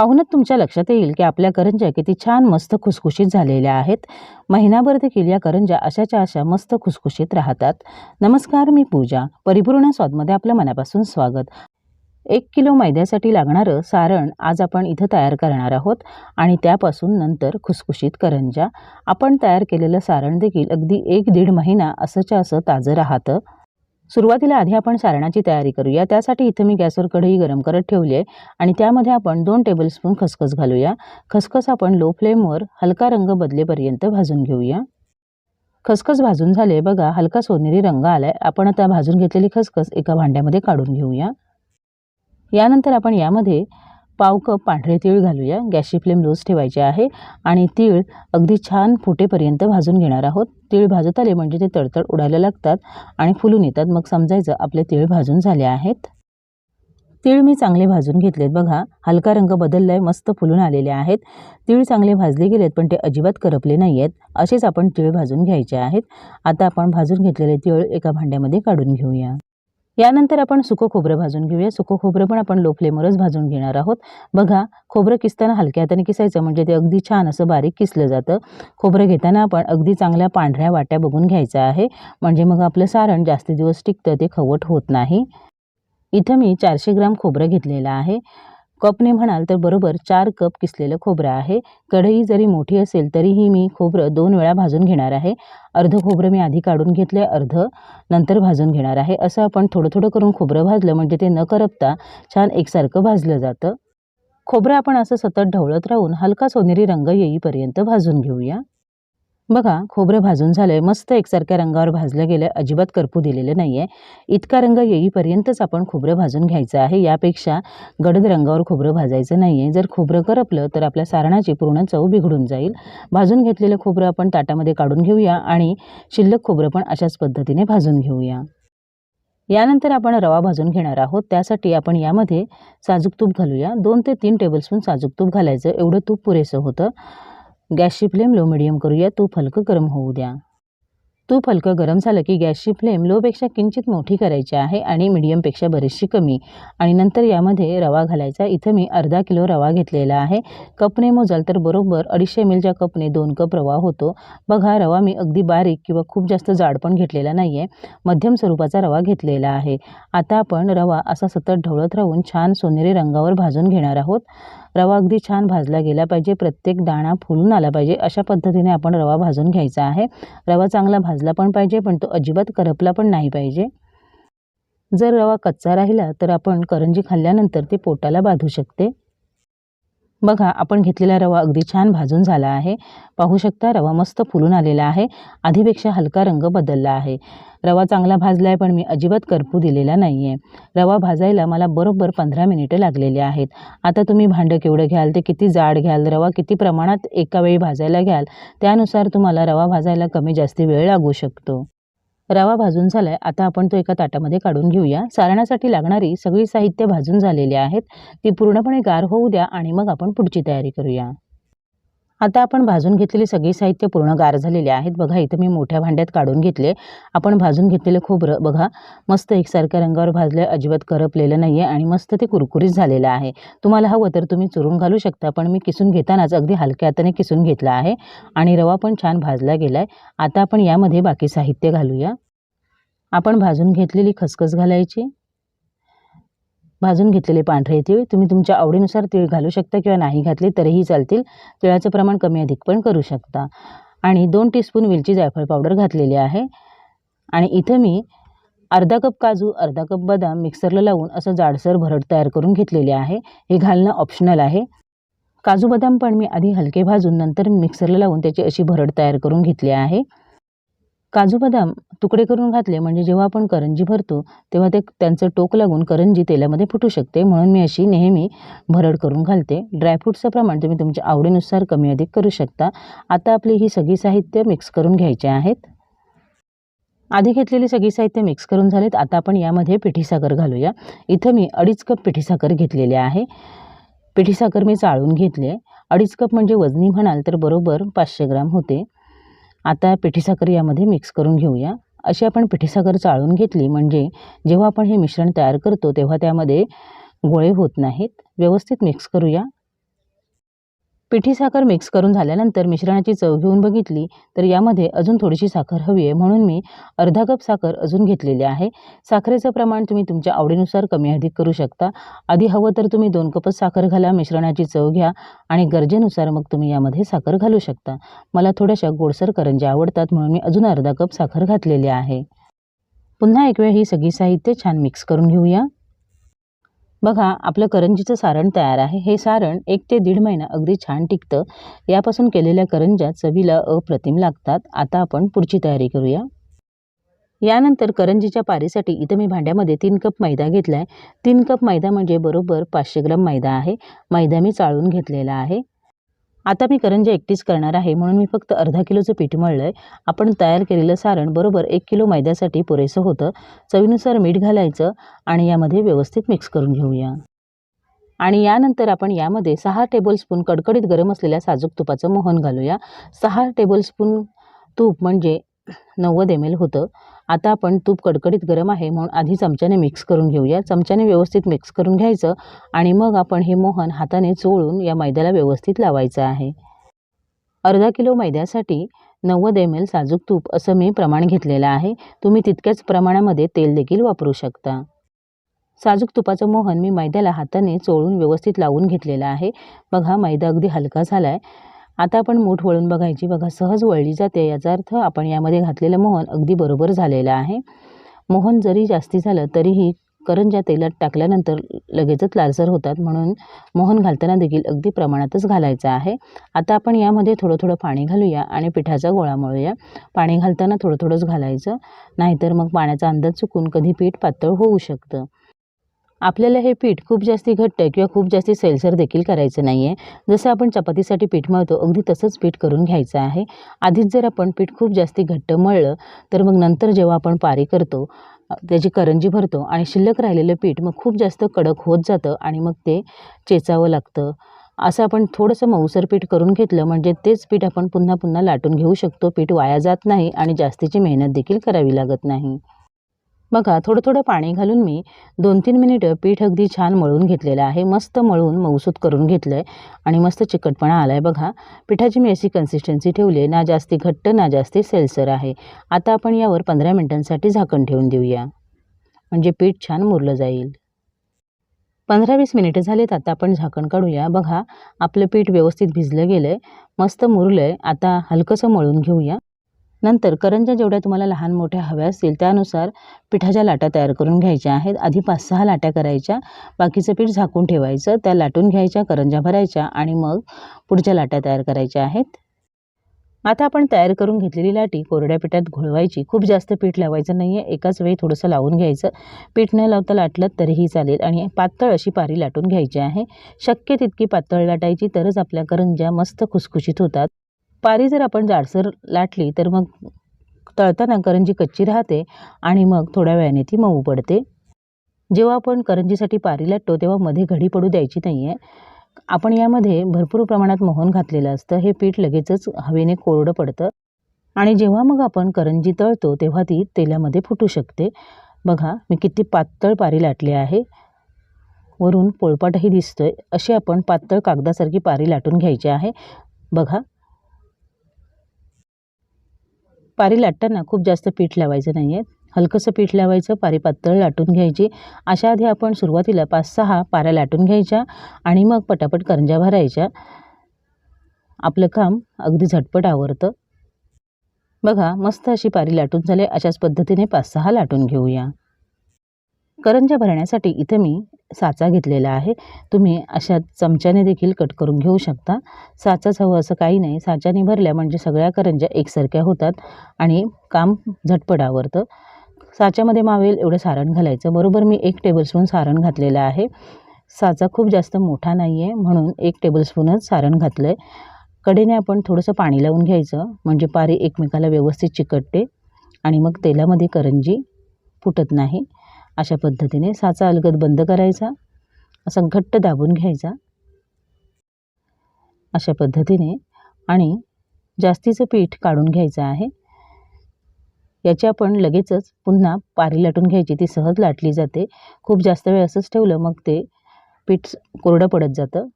पाहूनच तुमच्या लक्षात येईल की आपल्या करंज्या किती छान मस्त खुसखुशीत झालेल्या आहेत. महिनाभर देखील या करंज्या अशाच्या अशा मस्त खुसखुशीत राहतात. नमस्कार मी पूजा. परिपूर्ण स्वादमध्ये आपलं मनापासून स्वागत. एक किलो मैद्यासाठी लागणारं सारण आज आपण इथं तयार करणार आहोत आणि त्यापासून नंतर खुसखुशीत करंज्या. आपण तयार केलेलं सारण देखील अगदी एक दीड महिना असंच्या असं ताजं राहतं. सुरुवातीला आधी आपण सारणाची तयारी करूया. त्यासाठी इथं मी गॅसवर कढई गरम करत ठेवली आहे आणि त्यामध्ये आपण दोन टेबलस्पून खसखस घालूया. खसखस आपण लो फ्लेमवर हलका रंग बदलेपर्यंत भाजून घेऊया. खसखस भाजून झाले बघा हलका सोनेरी रंग आलाय. आपण आता भाजून घेतलेली खसखस एका भांड्यामध्ये काढून घेऊया. यानंतर आपण यामध्ये पाव कप पांढरे तीळ घालूया. गॅसची फ्लेम लोज ठेवायची आहे आणि तीळ अगदी छान फुटेपर्यंत भाजून घेणार आहोत. तीळ भाजत आले म्हणजे ते तडतड उडायला लागतात आणि फुलून येतात. मग समजायचं आपले तीळ भाजून झाले आहेत. तीळ मी चांगले भाजून घेतलेत. बघा हलका रंग बदलला आहे मस्त फुलून आलेले आहेत. तीळ चांगले भाजले गेलेत पण ते अजिबात करपले नाही आहेत असेच आपण तीळ भाजून घ्यायचे आहेत. आता आपण भाजून घेतलेले तीळ एका भांड्यामध्ये काढून घेऊया. यानंतर आपण सुकं खोबरं भाजून घेऊया. सुकं खोबरं पण आपण लो फ्लेमवरच भाजून घेणार आहोत. बघा खोबरं किसताना हलक्या हाताने किसायचं म्हणजे ते अगदी छान असं बारीक किसलं जातं. खोबरं घेताना आपण अगदी चांगल्या पांढऱ्या वाट्या बघून घ्यायचं आहे. म्हणजे मग आपलं सारण जास्त दिवस टिकतं ते खवट होत नाही. इथं मी चारशे ग्राम खोबरं घेतलेलं आहे. कपने म्हणाल तर बरोबर चार कप किसलेलं खोबरं आहे. कढई जरी मोठी असेल तरीही मी खोबरं दोन वेळा भाजून घेणार आहे. अर्ध खोबरं मी आधी काढून घेतलं अर्ध नंतर भाजून घेणार आहे. असं आपण थोडं थोडं करून खोबरं भाजलं म्हणजे ते न करपता छान एकसारखं भाजलं जातं. खोबरं आपण असं सतत ढवळत राहून हलका सोनेरी रंग येईपर्यंत भाजून घेऊया. बघा खोबरं भाजून झालं मस्त एकसारख्या रंगावर भाजलं गेलं अजिबात करपू दिलेलं नाही आहे इतका रंग येईपर्यंतच आपण खोबरं भाजून घ्यायचं आहे. यापेक्षा गडद रंगावर खोबरं भाजायचं नाही आहे जर खोबरं करपलं तर आपल्या सारणाची पूर्ण चव बिघडून जाईल. भाजून घेतलेलं खोबरं आपण ताटामध्ये काढून घेऊया आणि शिल्लक खोबरं पण अशाच पद्धतीने भाजून घेऊया. यानंतर आपण रवा भाजून घेणार आहोत. त्यासाठी आपण यामध्ये साजूक तूप घालूया. दोन ते तीन टेबलस्पून साजूक तूप घालायचं. एवढं तूप पुरेसं होतं. गॅसची फ्लेम लो मिडियम करूया. तूप हलकं गरम होऊ द्या. तूप हलकं गरम झालं की गॅसची फ्लेम लोपेक्षा किंचित मोठी करायची आहे आणि मिडियमपेक्षा बरीचशी कमी. आणि नंतर यामध्ये रवा घालायचा. इथं मी अर्धा किलो रवा घेतलेला आहे. कपने मोजाल तर बरोबर अडीचशे मिलच्या कपने दोन कप रवा होतो. बघा रवा मी अगदी बारीक किंवा खूप जास्त जाड पण घेतलेला नाही आहे मध्यम स्वरूपाचा रवा घेतलेला आहे. आता आपण रवा असा सतत ढवळत राहून छान सोनेरी रंगावर भाजून घेणार आहोत. रवा अगदी छान भाजला गेला पाहिजे. प्रत्येक दाणा फुलून आला पाहिजे. अशा पद्धतीने आपण रवा भाजून घ्यायचा आहे. रवा चांगला भाजला पण पाहिजे पण तो अजिबात करपला पण नाही पाहिजे. जर रवा कच्चा राहिला तर आपण करंजी खाल्ल्यानंतर ते पोटाला बाधू शकते. बघा आपण घेतलेला रवा अगदी छान भाजून झाला आहे. पाहू शकता रवा मस्त फुलून आलेला आहे. आधीपेक्षा हलका रंग बदलला आहे. रवा चांगला भाजला आहे पण मी अजिबात करपू दिलेला नाही आहे रवा भाजायला मला बरोबर पंधरा मिनिटं लागलेली आहेत. आता तुम्ही भांडं केवढं घ्याल ते किती जाड घ्याल रवा किती प्रमाणात एका वेळी भाजायला घ्याल त्यानुसार तुम्हाला रवा भाजायला कमी जास्ती वेळ लागू शकतो. रवा भाजून झालाय. आता आपण तो एका ताटामध्ये काढून घेऊया. सारणासाठी लागणारी सगळी साहित्य भाजून झालेली आहेत. ती पूर्णपणे गार होऊ द्या आणि मग आपण पुढची तयारी करूया. आता आपण भाजून घेतलेली सगळी साहित्य पूर्ण गार झालेले आहेत. बघा इथं मी मोठ्या भांड्यात काढून घेतले. आपण भाजून घेतलेलं खोबरं बघा मस्त एकसारख्या रंगावर भाजलं अजिबात करपलेलं नाही आहे आणि मस्त ते कुरकुरीत झालेलं आहे. तुम्हाला हवं तर तुम्ही चुरून घालू शकता पण मी किसून घेतानाच अगदी हलक्या हाताने किसून घेतला आहे आणि रवा पण छान भाजला गेला आहे आता आपण यामध्ये बाकी साहित्य घालूया. आपण भाजून घेतलेली खसखस घालायची. भाजून घेतलेले पांढरे तिळ तुम्ही तुमच्या आवडीनुसार तिळ घालू शकता किंवा नाही घातले तरीही चालतील. तिळाचं प्रमाण कमी अधिक पण करू शकता. आणि दोन टीस्पून वेलची जायफळ पावडर घातलेली आहे. आणि इथं मी अर्धा कप काजू अर्धा कप बदाम मिक्सरला लावून असं जाडसर भरड तयार करून घेतलेले आहे. हे घालणं ऑप्शनल आहे. काजू बदाम पण मी आधी हलके भाजून नंतर मिक्सरला लावून त्याची अशी भरड तयार करून घेतली आहे. काजू बदाम तुकडे करून घातले म्हणजे जेव्हा आपण करंजी भरतो तेव्हा ते त्यांचं टोक लागून करंजी तेलामध्ये फुटू शकते. म्हणून मी अशी नेहमी भरड करून घालते. ड्रायफ्रूटचं प्रमाण तुम्ही तुमच्या आवडीनुसार कमी अधिक करू शकता. आता आपली ही सगळी साहित्य मिक्स करून घ्यायचे आहेत. आधी घेतलेली सगळी साहित्य मिक्स करून झालेत. आता आपण यामध्ये पिठी साखर घालूया. इथं मी अडीच कप पिठी साखर घेतलेली आहे. पिठी साखर मी चाळून घेतली अडीच कप म्हणजे वजनी म्हणाल तर बरोबर पाचशे ग्राम होते. आता पिठीसाखर यामध्ये मिक्स करून घेऊया. अशी आपण पिठीसाखर चाळून घेतली म्हणजे जेव्हा आपण हे मिश्रण तयार करतो तेव्हा त्यामध्ये गोळे होत नाहीत. व्यवस्थित मिक्स करूया. पिठी साखर मिक्स करून झाल्यानंतर मिश्रणाची चव घेऊन बघितली तर यामध्ये अजून थोडीशी साखर हवी आहे. म्हणून मी अर्धा कप साखर अजून घेतलेली आहे. साखरेचं प्रमाण तुम्ही तुमच्या आवडीनुसार कमी अधिक करू शकता. आधी हवं तर तुम्ही दोन कपच साखर घाला मिश्रणाची चव घ्या आणि गरजेनुसार मग तुम्ही यामध्ये साखर घालू शकता. मला थोड्याशा गोडसर करंज्या आवडतात म्हणून मी अजून अर्धा कप साखर घातलेली आहे. पुन्हा एक वेळ ही सगळी साहित्य छान मिक्स करून घेऊया. बघा आपलं करंजीचं सारण तयार आहे. हे सारण एक ते दीड महिना अगदी छान टिकतं. यापासून केलेल्या करंज्या चवीला अप्रतिम लागतात. आता आपण पुढची तयारी करूया. यानंतर करंजीच्या पारीसाठी इथं मी भांड्यामध्ये तीन कप मैदा घेतला आहे तीन कप मैदा म्हणजे बरोबर पाचशे ग्राम मैदा आहे. मैदा मी चाळून घेतलेला आहे. आता मी करंजी एकटीच करणार आहे म्हणून मी फक्त अर्धा किलोचं पीठ मळलं आहे आपण तयार केलेलं सारण बरोबर एक किलो मैद्यासाठी पुरेसं होतं. चवीनुसार मीठ घालायचं आणि यामध्ये व्यवस्थित मिक्स करून घेऊया. आणि यानंतर आपण यामध्ये सहा टेबलस्पून कडकडीत गरम असलेल्या साजूक तुपाचं मोहन घालूया. सहा टेबलस्पून तूप म्हणजे नव्वद एम एल होतं. आता आपण तूप कडकडीत गरम आहे म्हणून आधी चमच्याने मिक्स करून घेऊया. चमच्याने व्यवस्थित मिक्स करून घ्यायचं आणि मग आपण हे मोहन हाताने चोळून या मैद्याला व्यवस्थित लावायचं आहे. अर्धा किलो मैद्यासाठी नव्वद एम एल साजूक तूप असं मी प्रमाण घेतलेलं आहे. तुम्ही तितक्याच प्रमाणामध्ये तेल देखील वापरू शकता. साजूक तुपाचं मोहन मी मैद्याला हाताने चोळून व्यवस्थित लावून घेतलेलं आहे. बघा मैदा अगदी हलका झाला आहे आता आपण मूठ वळून बघायची. बघा सहज वळली जाते. याचा अर्थ आपण यामध्ये घातलेलं मोहन अगदी बरोबर झालेलं आहे. मोहन जरी जास्ती झालं तरीही करंज्या तेलात टाकल्यानंतर लगेचच लालसर होतात. म्हणून मोहन घालताना देखील अगदी प्रमाणातच घालायचं आहे. आता आपण यामध्ये थोडं थोडं पाणी घालूया आणि पिठाचा गोळा मळूया. पाणी घालताना थोडं थोडंच घालायचं. नाहीतर मग पाण्याचा अंदाज चुकून कधी पीठ पातळ होऊ शकतं. आपल्याला हे पीठ खूप जास्ती घट्ट किंवा खूप जास्ती सैलसर देखील करायचं नाही आहे जसं आपण चपातीसाठी पीठ मळतो अगदी तसंच पीठ करून घ्यायचं आहे. आधीच जर आपण पीठ खूप जास्ती घट्ट मळलं तर मग नंतर जेव्हा आपण पारी करतो त्याची करंजी भरतो आणि शिल्लक राहिलेलं पीठ मग खूप जास्त कडक होत जातं आणि मग ते चेचावं लागतं. असं आपण थोडंसं मऊसर पीठ करून घेतलं म्हणजे तेच पीठ आपण पुन्हा पुन्हा लाटून घेऊ शकतो. पीठ वाया जात नाही आणि जास्तीची मेहनत देखील करावी लागत नाही. बघा थोडं थोडं पाणी घालून मी दोन तीन मिनिटं पीठ अगदी छान मळून घेतलेलं आहे. मस्त मळून मऊसूत करून घेतलं आहे आणि मस्त चिकटपणा आला आहे बघा. पिठाची मी अशी कन्सिस्टन्सी ठेवली आहे ना जास्ती घट्ट ना जास्ती सेलसर आहे. आता आपण यावर पंधरा मिनटांसाठी झाकण ठेवून देऊया. म्हणजे पीठ छान मुरलं जाईल. पंधरा वीस मिनिटं झालेत आता आपण झाकण काढूया. बघा आपलं पीठ व्यवस्थित भिजलं गेलं आहे मस्त मुरलं आहे आता हलकंसं मळून घेऊया. नंतर करंज्या जेवढ्या तुम्हाला लहान मोठ्या हव्या असतील त्यानुसार पिठाच्या लाटा तयार करून घ्यायच्या आहेत. आधी पाच सहा लाट्या करायच्या. बाकीचं पीठ झाकून ठेवायचं. त्या लाटून घ्यायच्या करंज्या भरायच्या आणि मग पुढच्या लाट्या तयार करायच्या आहेत. आता आपण तयार करून घेतलेली लाटी कोरड्या पिठात घोळवायची. खूप जास्त पीठ लावायचं नाही आहे एकाच वेळी थोडंसं लावून घ्यायचं. पीठ न लावता लाटलं तरीही चालेल आणि पातळ अशी पारी लाटून घ्यायची आहे. शक्य तितकी पातळ लाटायची तरच आपल्या करंज्या मस्त खुसखुशीत होतात. पारी जर आपण जाडसर लाटली तर मग तळताना करंजी कच्ची राहते आणि मग थोड्या वेळाने ती मऊ पडते. जेव्हा आपण करंजीसाठी पारी लाटतो तेव्हा मध्ये घडी पडू द्यायची नाही आहे आपण यामध्ये भरपूर प्रमाणात मोहन घातलेलं असतं. हे पीठ लगेचच हवेने कोरडं पडतं. आणि जेव्हा मग आपण करंजी तळतो तेव्हा ती तेलामध्ये फुटू शकते. बघा मी किती पातळ पारी लाटली आहे. वरून पोळपाटही दिसतोय. अशी आपण पातळ कागदासारखी पारी लाटून घ्यायची आहे. बघा पारी लाटताना खूप जास्त पीठ लावायचं नाही आहे हलकंसं पीठ लावायचं पारी पातळ लाटून घ्यायची. अशा आधी आपण सुरुवातीला पाच सहा पाऱ्या लाटून घ्यायच्या आणि मग पटापट करंज्या भरायच्या. आपलं काम अगदी झटपट आवरतं. बघा मस्त अशी पारी लाटून झाले. अशाच पद्धतीने पाच सहा लाटून घेऊया. करंज्या भरण्यासाठी इथं मी साचा घेतलेला आहे. तुम्ही अशा चमच्याने देखील कट करून घेऊ शकता. साचाच हवं असं काही नाही. साच्याने भरल्या म्हणजे सगळ्या करंज्या एकसारख्या होतात आणि काम झटपट आवरतं. साच्यामध्ये मावेल एवढं सारण घालायचं. बरोबर मी एक टेबलस्पून सारण घातलेलं आहे. साचा खूप जास्त मोठा नाही आहे म्हणून एक टेबलस्पूनच सारण घातलं आहे कडेने आपण थोडंसं पाणी लावून घ्यायचं. म्हणजे पारी एकमेकाला व्यवस्थित चिकटते आणि मग तेलामध्ये करंजी फुटत नाही. अशा पद्धतीने साचा अलगद बंद करायचा असा घट्ट दाबून घ्यायचा. अशा पद्धतीने आणि जास्तीचं पीठ काढून घ्यायचं आहे. याची आपण लगेचच पुन्हा पारी लाटून घ्यायची. ती सहज लाटली जाते. खूप जास्त वेळ असंच ठेवलं मग ते पीठ कोरडं पडत जातं.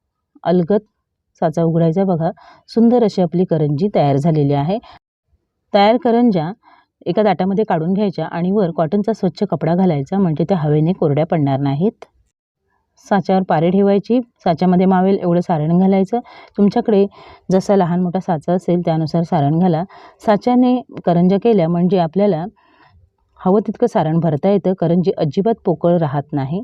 अलगद साचा उघडायचा बघा. सुंदर अशी आपली करंजी तयार झालेली आहे. तयार करंज्या एका ताटामध्ये काढून घ्यायच्या आणि वर कॉटनचा स्वच्छ कपडा घालायचा म्हणजे त्या हवेने कोरड्या पडणार नाहीत. साच्यावर पारे ठेवायची साच्यामध्ये मावेल एवढं सारण घालायचं. तुमच्याकडे जसा लहान मोठा साचा असेल त्यानुसार सारण घाला. साच्याने करंज्या केल्या म्हणजे आपल्याला हवं तितकं सारण भरता येतं करंजी अजिबात पोकळ राहत नाही.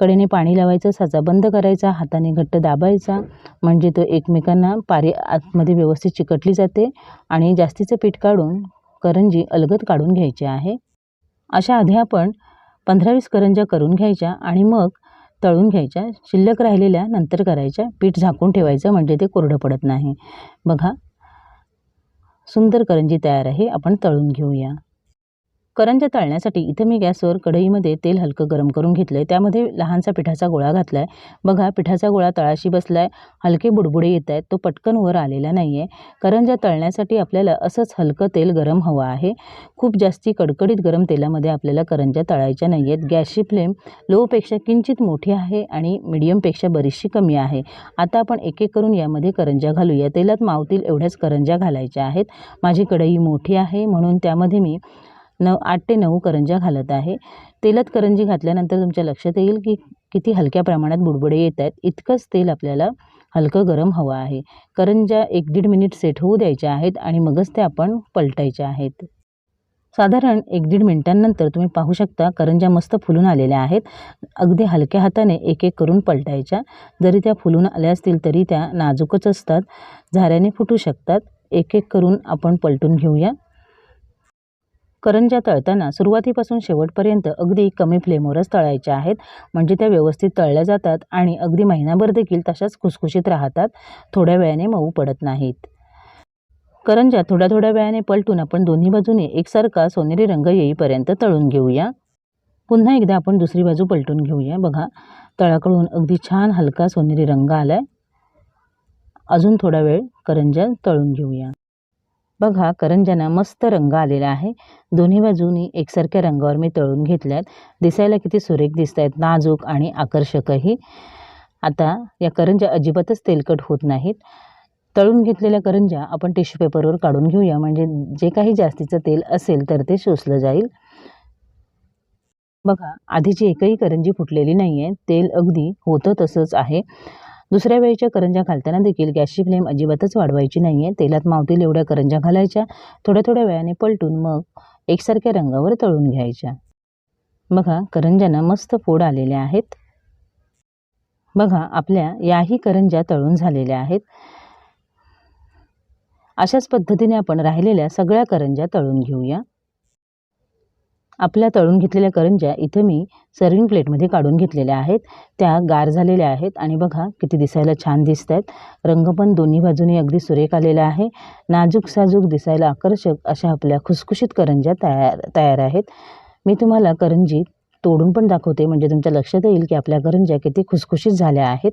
कडेने पाणी लावायचं साचा बंद करायचा हाताने घट्ट दाबायचा म्हणजे तो एकमेकांना पारे आतमध्ये व्यवस्थित चिकटली जाते आणि जास्तीचं पीठ काढून करंजी अलगद काढून घ्यायची आहे. अशा आधी आपण पंधरा वीस करंज्या करून घ्यायच्या आणि मग तळून घ्यायच्या. शिल्लक राहिलेल्या नंतर करायच्या. पीठ झाकून ठेवायचं म्हणजे ते कोरडं पडत नाही. बघा. सुंदर करंजी तयार आहे. आपण तळून घेऊया. करंज्या तळण्यासाठी इथं मी गॅसवर कढईमध्ये तेल हलकं गरम करून घेतलं आहे त्यामध्ये लहानसा पिठाचा गोळा घातला आहे बघा पिठाचा गोळा तळाशी बसला आहे हलके बुडबुडे येत आहेत तो पटकन वर आलेला नाही आहे करंज्या तळण्यासाठी आपल्याला असंच हलकं तेल गरम हवं आहे. खूप जास्ती कडकडीत गरम तेलामध्ये आपल्याला करंज्या तळायच्या नाही आहेत गॅसची फ्लेम लोपेक्षा किंचित मोठी आहे आणि मिडियमपेक्षा बरीचशी कमी आहे. आता आपण एक एक करून यामध्ये करंज्या घालूया तेलात मावतील एवढ्याच करंज्या घालायच्या आहेत. माझी कढई मोठी आहे म्हणून त्यामध्ये मी नऊ आठ ते नऊ करंज्या घालत आहे. तेलात करंजी घातल्यानंतर तुमच्या लक्षात येईल की किती हलक्या प्रमाणात बुडबुडे येत आहेत. इतकंच तेल आपल्याला हलकं गरम हवं आहे. करंज्या एक दीड मिनिट सेट होऊ द्यायच्या आहेत आणि मगच ते आपण पलटायच्या आहेत. साधारण एक दीड मिनिटांनंतर तुम्ही पाहू शकता करंज्या मस्त फुलून आलेल्या आहेत. अगदी हलक्या हाताने एक एक करून पलटायच्या. जरी त्या फुलून आल्या असतील तरी त्या नाजूकच असतात. झाऱ्याने फुटू शकतात. एक एक करून आपण पलटून घेऊया. करंज्या तळताना सुरुवातीपासून शेवटपर्यंत अगदी कमी फ्लेमवरच तळायच्या आहेत. म्हणजे त्या व्यवस्थित तळल्या जातात आणि अगदी महिनाभर देखील तशाच खुसखुशीत राहतात. थोड्या वेळाने मऊ पडत नाहीत. करंज्या थोड्या थोड्या वेळाने पलटून आपण दोन्ही बाजूने एकसारखा सोनेरी रंग येईपर्यंत तळून घेऊया. पुन्हा एकदा आपण दुसरी बाजू पलटून घेऊया. बघा तळाकडून अगदी छान हलका सोनेरी रंग आला आहे अजून थोडा वेळ करंज्या तळून घेऊया. बघा करंज्यांना मस्त रंग आलेला आहे. दोन्ही बाजूनी एकसारख्या रंगावर मी तळून घेतल्यात. दिसायला किती सुरेख दिसत आहेत नाजूक आणि आकर्षकही. आता या करंज्या अजिबातच तेलकट होत नाहीत. तळून घेतलेल्या करंज्या आपण टिश्यू पेपरवर काढून घेऊया. म्हणजे जे काही जास्तीचं तेल असेल तर ते शोषलं जाईल. बघा आधीची एकही करंजी फुटलेली नाही आहे तेल अगदी होतं तसंच आहे. दुसऱ्या वेळेच्या करंजा घालताना देखील गॅसची फ्लेम अजिबातच वाढवायची नाही आहे तेलात मावतील एवढ्या करंज्या घालायच्या. थोड्या थोड्या वेळाने पलटून मग एकसारख्या रंगावर तळून घ्यायच्या. बघा करंजांना मस्त फोड आलेल्या आहेत. बघा आपल्या याही करंज्या तळून झालेल्या आहेत. अशाच पद्धतीने आपण राहिलेल्या सगळ्या करंज्या तळून घेऊया. आपल्या तळून घेतलेल्या करंज्या इथं मी सर्विंग प्लेटमध्ये काढून घेतलेल्या आहेत. त्या गार झालेल्या आहेत आणि बघा किती दिसायला छान दिसत आहेत रंग पण दोन्ही बाजूनी अगदी सुरेख आलेला आहे. नाजूक साजूक दिसायला आकर्षक अशा आपल्या खुसखुशीत करंज्या तयार तयार आहेत. मी तुम्हाला करंजी तोडून पण दाखवते. म्हणजे तुमच्या लक्षात येईल की आपल्या करंज्या किती खुसखुशीत झाल्या आहेत.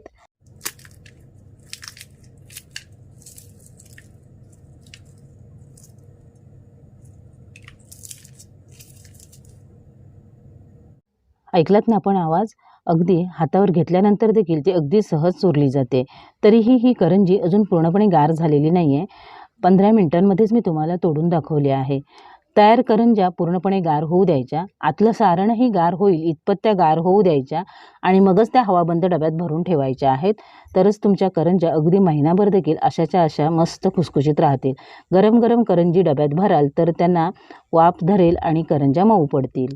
ऐकलात ना आपण आवाज? अगदी हातावर घेतल्यानंतर देखील ती अगदी सहज चोरली जाते. तरीही ही करंजी अजून पूर्णपणे गार झालेली नाही आहे पंधरा मिनटांमध्येच मी तुम्हाला तोडून दाखवली आहे. तयार करंज्या पूर्णपणे गार होऊ द्यायच्या. आतलं सारणही गार होईल इतपत त्या गार होऊ द्यायच्या आणि मगच त्या हवाबंद डब्यात भरून ठेवायच्या आहेत. तरच तुमच्या करंज्या अगदी महिनाभर देखील अशाच्या अशा मस्त खुसखुशीत राहतील. गरम गरम करंजी डब्यात भराल तर त्यांना वाफ धरेल आणि करंज्या मऊ पडतील.